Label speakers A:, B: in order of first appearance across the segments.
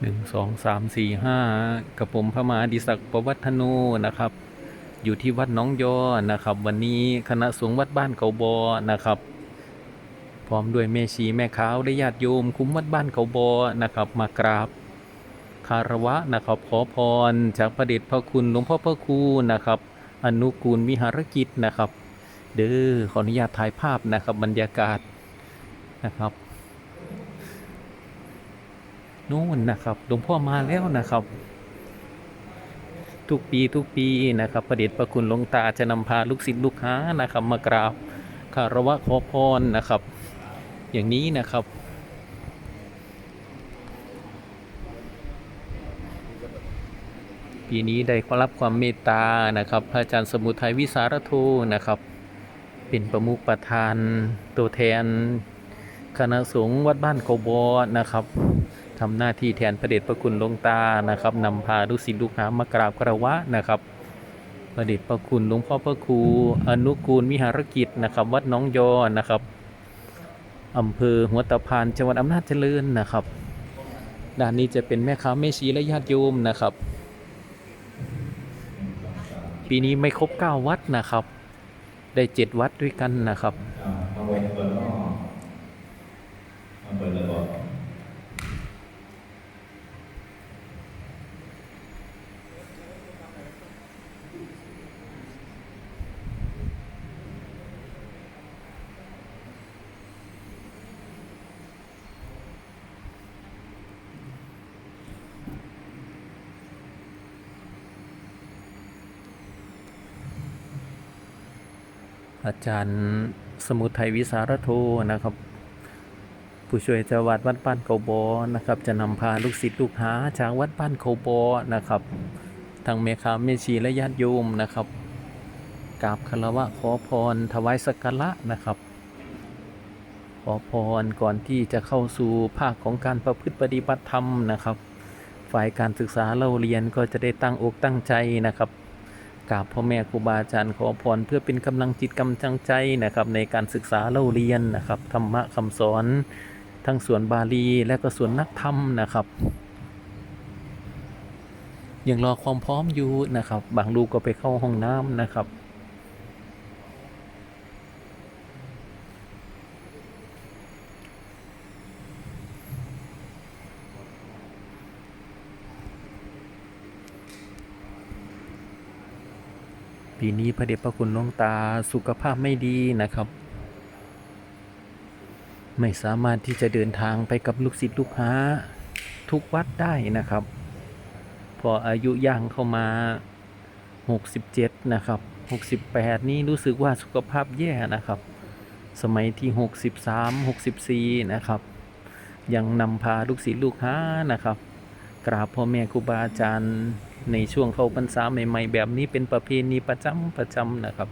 A: หนึ่งสองสามสี่ห้ากับผมพระมหาดิศักดิ์ประวัฒโนนะครับ อยู่ที่วัดน้องยอนะครับ วันนี้คณะสงฆ์วัดบ้านเกาบอนะครับ พร้อมด้วยแม่ชีแม่ขาวได้ญาติโยม คุ้มวัดบ้านเกาบอนะครับ มากราบคารวะนะครับขอพรจากพระเดชพระคุณหลวงพ่อพระครูนะครับ อนุกูลวิหารกิจนะครับ เด้อขออนุญาตถ่ายภาพนะครับบรรยากาศนะครับ นู่นนะครับหลวงพ่อมาแล้วนะครับ ทุกปีทุกปีนะครับ ประเดชประคุณหลวงตาจะนำพาลูกศิษย์ลูกหานะครับ มากราบคารวะขอพรนะครับ อย่างนี้นะครับปีนี้ได้รับความเมตตานะครับ พระอาจารย์สมุทัยวิสารโทนะครับ เป็นประมุขประธานตัวแทน คณะสงฆ์วัดบ้านโกบอนะครับ ทำหน้าที่แทนพระเดชพระคุณหลวงตานะครับนำพาลูกศิษย์ลูกหามากราบคารวะนะครับพระเดชพระคุณหลวงพ่อพระครูอนุกูลวิหารกิจนะครับวัดน้องยอนะครับอำเภอหัวตะพานจังหวัดอำนาจเจริญนะครับ ด้านนี้จะเป็นแม่ค้าแม่ชีและญาติโยมนะครับ ปีนี้ไม่ครบ 9 วัดนะครับ ได้ 7 วัดด้วยกันนะครับ
B: อ่าเอาไว้เปิดล้อเอาเปิดระบบ
A: อาจารย์สมุทัยวิสารโทนะครับ ผู้ช่วยเจ้าวัดวัดบ้านเขาบอนะครับ จะนำพาลูกศิษย์ลูกหาจากวัดบ้านเขาบอนะครับทั้งเมคาเมชีและญาติโยมนะครับกราบคารวะขอพรถวายสักการะนะครับ ขอพรก่อนที่จะเข้าสู่ภาคของการประพฤติปฏิบัติธรรมนะครับ ฝ่ายการศึกษาเราเรียนก็จะได้ตั้งอกตั้งใจนะครับ กราบพ่อแม่ครูบาอาจารย์ขอพรเพื่อเป็นกำลังจิตกำลังใจนะครับในการศึกษาเล่าเรียนนะครับธรรมะคำสอนทั้งส่วนบาลีและก็ส่วนนักธรรมนะครับยังรอความพร้อมอยู่นะครับ บางลูกก็ไปเข้าห้องน้ำนะครับ ปีนี้พระเดชพระคุณหลวงตาสุขภาพไม่ดีนะครับ ไม่สามารถที่จะเดินทางไปกับลูกศิษย์ลูกหาทุกวัดได้นะครับ พออายุย่างเข้ามา 67 นะครับ 68 นี่รู้สึกว่าสุขภาพแย่นะครับ สมัยที่ 63 64 นะครับ ยังนำพาลูกศิษย์ลูกหานะครับ กราบพ่อแม่ครูบาอาจารย์ ในช่วงเข้าพรรษาใหม่ ๆ แบบนี้เป็นประเพณีประจำประจำนะครับ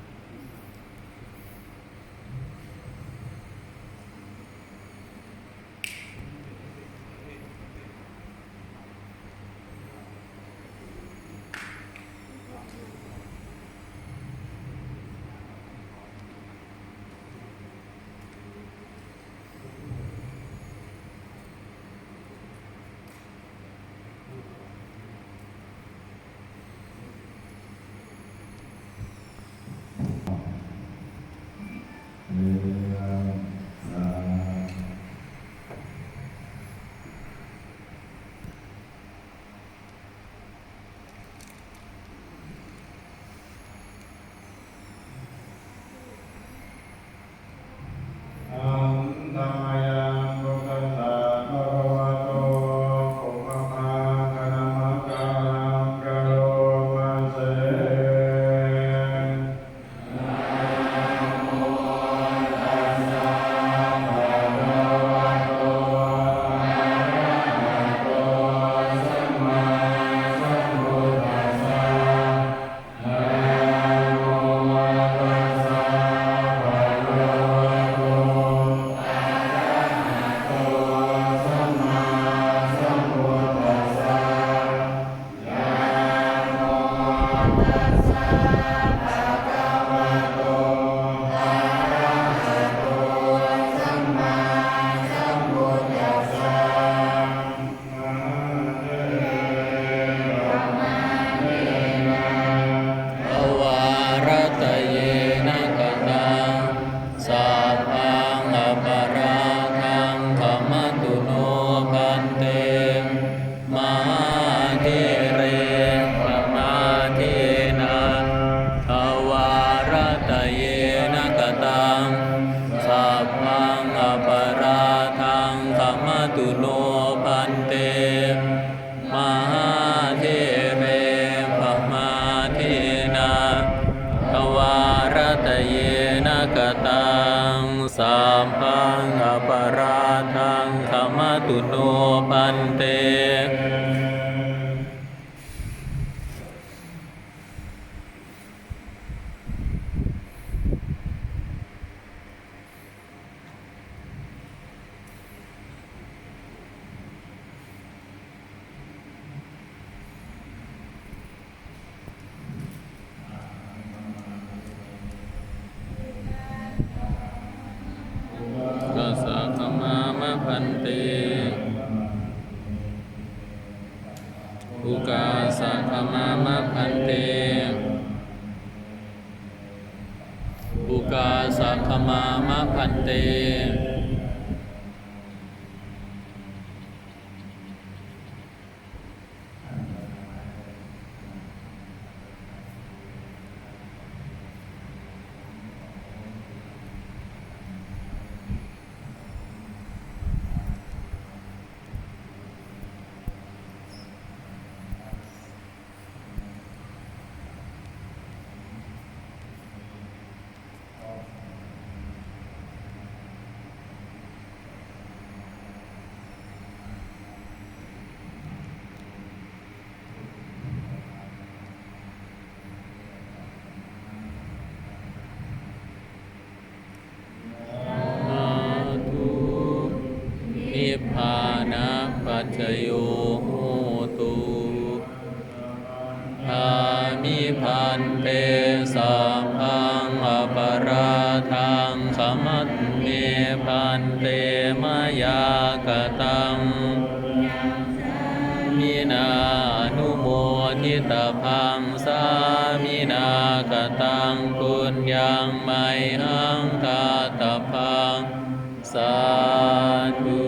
A: นเตอุกาสะขมามะพันเตอุกาสะขมามะพันเต มาตุนิพพานะปั จโยโหตุอามิพันเตสัมพังอปาราทังขมัตเมพันเตมายากตังมินานุโมทิตาพังสามินากตังปุญญังไม่หังคาตาพังสาธุ